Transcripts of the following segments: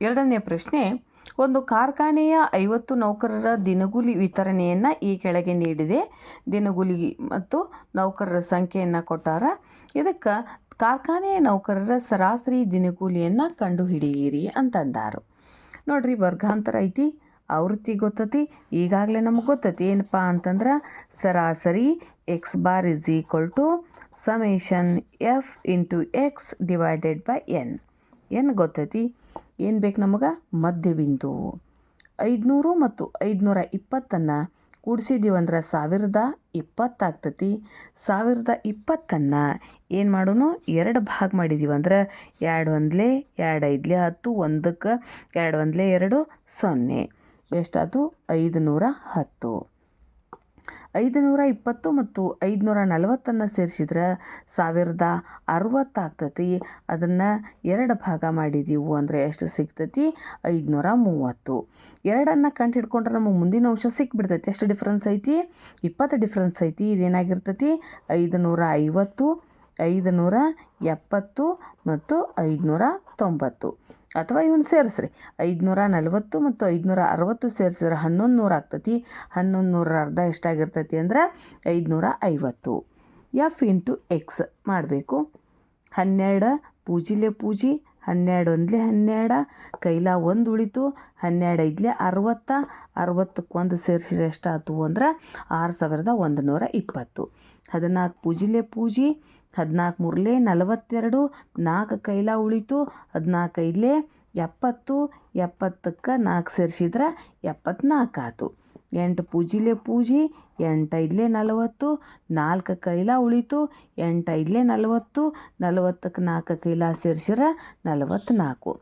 ಎರಡನೇ ಪ್ರಶ್ನೆ, ಒಂದು ಕಾರ್ಖಾನೆಯ ಐವತ್ತು ನೌಕರರ ದಿನಗೂಲಿ ವಿತರಣೆಯನ್ನು ಈ ಕೆಳಗೆ ನೀಡಿದೆ. ದಿನಗೂಲಿ ಮತ್ತು ನೌಕರರ ಸಂಖ್ಯೆಯನ್ನು ಕೊಟ್ಟಾರ. ಇದಕ್ಕೆ ಕಾರ್ಖಾನೆಯ ನೌಕರರ ಸರಾಸರಿ ದಿನಗೂಲಿಯನ್ನು ಕಂಡುಹಿಡಿಯಿರಿ ಅಂತಂದಾರು. ನೋಡ್ರಿ, ವರ್ಗಾಂತರ ಐತಿ, ಆವೃತ್ತಿ ಗೊತ್ತತಿ, ಈಗಾಗಲೇ ನಮಗೆ ಗೊತ್ತತಿ. ಏನಪ್ಪ ಅಂತಂದ್ರೆ, ಸರಾಸರಿ x bar is equal to summation f into x divided by n. N ಗೊತ್ತೈತಿ? ಏನು ಬೇಕು ನಮಗೆ? ಮಧ್ಯಬಿಂದು ಐದುನೂರು ಮತ್ತು ಐದುನೂರ ಇಪ್ಪತ್ತನ್ನು ಕೂಡಿಸಿದ್ದೀವಿ ಅಂದ್ರೆ ಸಾವಿರದ ಇಪ್ಪತ್ತಾಗ್ತತಿ ಸಾವಿರದ ಇಪ್ಪತ್ತನ್ನು ಏನು ಮಾಡೋನು? ಎರಡು ಭಾಗ ಮಾಡಿದ್ದೀವಿ ಅಂದ್ರೆ ಎರಡು ಒಂದ್ಲೆ ಎರಡು ಐದಲೇ ಹತ್ತು, ಒಂದಕ್ಕೆ ಎರಡು ಒಂದ್ಲೆ ಎರಡು ಸೊನ್ನೆ. ಎಷ್ಟಾಯ್ತು ಐದು ನೂರ ಹತ್ತು. ಐದು ನೂರ ಇಪ್ಪತ್ತು ಮತ್ತು ಐದುನೂರ ನಲವತ್ತನ್ನು ಸೇರಿಸಿದ್ರೆ ಸಾವಿರದ ಅರವತ್ತಾಗ್ತತಿ. ಅದನ್ನು ಎರಡು ಭಾಗ ಮಾಡಿದೀವು ಅಂದರೆ ಎಷ್ಟು ಸಿಗ್ತತಿ? ಐದುನೂರ ಮೂವತ್ತು ಎರಡನ್ನು ಕಂಡು ಹಿಡ್ಕೊಂಡ್ರೆ ನಮಗೆ ಮುಂದಿನ ಅಂಶ ಸಿಕ್ಬಿಡ್ತೈತಿ. ಎಷ್ಟು ಡಿಫ್ರೆನ್ಸ್ ಐತಿ? ಇಪ್ಪತ್ತು ಡಿಫ್ರೆನ್ಸ್ ಐತಿ. ಇದೇನಾಗಿರ್ತೈತಿ? ಐದು ನೂರ ಐವತ್ತು ಐದು ನೂರ ಎಪ್ಪತ್ತು ಮತ್ತು ಐದುನೂರ ತೊಂಬತ್ತು ಅಥವಾ ಇವನ್ನ ಸೇರಿಸ್ರಿ. ಐದುನೂರ ನಲವತ್ತು ಮತ್ತು ಐದುನೂರ ಅರವತ್ತು ಸೇರಿಸಿದ್ರೆ ಹನ್ನೊಂದು ನೂರ ಆಗ್ತತಿ. ಹನ್ನೊಂದು ನೂರ ಅರ್ಧ ಎಷ್ಟಾಗಿರ್ತೈತಿ ಅಂದ್ರೆ ಐದುನೂರ ಐವತ್ತು. ಎಫ್ ಇಂಟು ಎಕ್ಸ್ ಮಾಡಬೇಕು. ಹನ್ನೆರಡು ಪೂಜಿಲೆ ಪೂಜಿ, ಹನ್ನೆರಡು ಒಂದ್ಲೆ ಹನ್ನೆರಡು, ಕೈಲ ಒಂದು ಉಳಿತು, ಹನ್ನೆರಡು ಐದ್ಲೆ ಅರವತ್ತ, ಅರವತ್ತಕ್ಕೆ ಒಂದು ಸೇರಿಸಿದ್ರೆ ಎಷ್ಟಾಯ್ತು ಅಂದ್ರೆ ಆರು ಸಾವಿರದ ಒಂದು ನೂರ ಇಪ್ಪತ್ತು. ಹದಿನಾಲ್ಕು ಪೂಜಿಲೆ ಪೂಜಿ, ಹದಿನಾಲ್ಕು ಮೂರಲೆ ನಲವತ್ತೆರಡು, ನಾಲ್ಕು ಕೈಲ ಉಳಿತು, ಹದಿನಾಲ್ಕು ಐದಲೇ ಎಪ್ಪತ್ತು, ಎಪ್ಪತ್ತಕ್ಕೆ ನಾಲ್ಕು ಸೇರಿಸಿದ್ರೆ ಎಪ್ಪತ್ನಾಲ್ಕು ಆಯ್ತು. ಎಂಟು ಪೂಜಿಲೆ ಪೂಜಿ ಎಂಟು ಐದಲೇ ನಲವತ್ತು, ನಾಲ್ಕು ಕೈಲ ಉಳಿತು ಎಂಟು ಐದಲೇ ನಲವತ್ತು ನಲವತ್ತಕ್ಕೆ ನಾಲ್ಕು ಕೈಲ ಸೇರಿಸಿರ ನಲವತ್ತ್ನಾಲ್ಕು.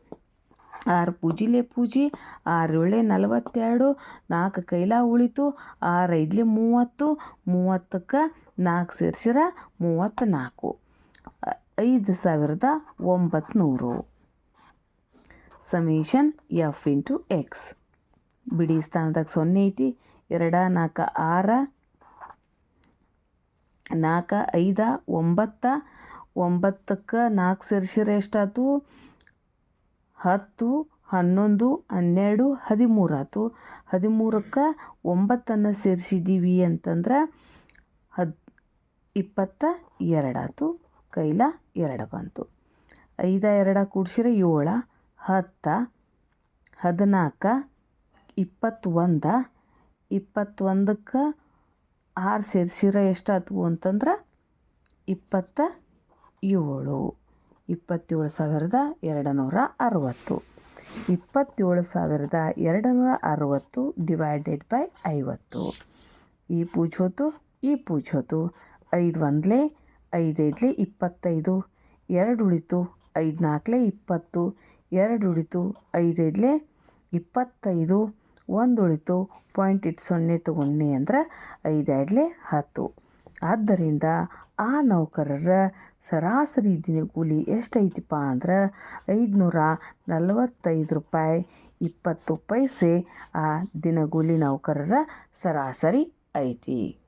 ಆರು ಪೂಜಿಲೆ ಪೂಜಿ ಆರು ಏಳೆ ನಲವತ್ತೆರಡು, ನಾಲ್ಕು ಕೈಲ ಉಳಿತು ಆರು ಐದಲೇ ಮೂವತ್ತು, ಮೂವತ್ತಕ್ಕೆ ನಾಲ್ಕು ಸೇರಿಸಿರ ಮೂವತ್ತ್ನಾಲ್ಕು. ಐದು ಸಾವಿರದ ಒಂಬತ್ನೂರು ಸಮೀಷನ್ ಎಫ್ ಇಂಟು ಎಕ್ಸ್. ಬಿಡಿ ಸ್ಥಾನದಾಗ ಸೊನ್ನೆ ಐತಿ. ಎರಡ, ನಾಲ್ಕು, ಆರ, ನಾಲ್ಕು, ಐದ, ಒಂಬತ್ತ, ಒಂಬತ್ತಕ್ಕೆ ನಾಲ್ಕು ಸೇರಿಸಿರೆ ಎಷ್ಟಾಯ್ತು ಹತ್ತು, ಹನ್ನೊಂದು, ಹನ್ನೆರಡು, ಹದಿಮೂರು ಆಯ್ತು ಹದಿಮೂರಕ್ಕೆ ಒಂಬತ್ತನ್ನು ಸೇರಿಸಿದ್ದೀವಿ ಅಂತಂದ್ರೆ ಹದ್, ಇಪ್ಪತ್ತ ಎರಡಾಯ್ತು ಕೈಲ ಎರಡು ಬಂತು. ಐದ, ಎರಡ ಕೂಡ್ಸಿರೆ ಏಳು, ಹತ್ತು, ಹದಿನಾಲ್ಕು ಇಪ್ಪತ್ತೊಂದ, ಇಪ್ಪತ್ತೊಂದಕ್ಕೆ ಆರು ಸೇರಿಸಿರ ಎಷ್ಟಾಯ್ತು ಅಂತಂದ್ರೆ ಇಪ್ಪತ್ತ ಏಳು ಇಪ್ಪತ್ತೇಳು ಸಾವಿರದ ಎರಡು ನೂರ ಅರವತ್ತು. ಇಪ್ಪತ್ತೇಳು ಸಾವಿರದ ಎರಡು ನೂರ ಅರವತ್ತು ಡಿವೈಡೆಡ್ ಬೈ ಐವತ್ತು. ಈ ಪೂಜೋತು ಈ ಪೂಜೋತು ಐದು ಒಂದಲೇ, ಐದು ಐದಲೇ ಇಪ್ಪತ್ತೈದು, ಎರಡು ಉಳಿತು ಐದು ನಾಲ್ಕಲೇ ಇಪ್ಪತ್ತು, ಎರಡು ಉಳಿತು ಐದು ಇಪ್ಪತ್ತೈದು ಒಂದು ಉಳಿತು ಪಾಯಿಂಟ್ ಇಟ್ಟು ಸೊನ್ನೆ ತೊಗೊಂಡ್ನಿ ಅಂದ್ರೆ ಐದು ಎರಡಲೇ ಹತ್ತು. ಆದ್ದರಿಂದ ಆ ನೌಕರರ ಸರಾಸರಿ ದಿನಗೂಲಿ ಎಷ್ಟೈತಿಪ್ಪ ಅಂದ್ರೆ ಐದುನೂರ ನಲವತ್ತೈದು ರೂಪಾಯಿ ಇಪ್ಪತ್ತು ಪೈಸೆ ಆ ದಿನಗೂಲಿ ನೌಕರರ ಸರಾಸರಿ ಐತಿ.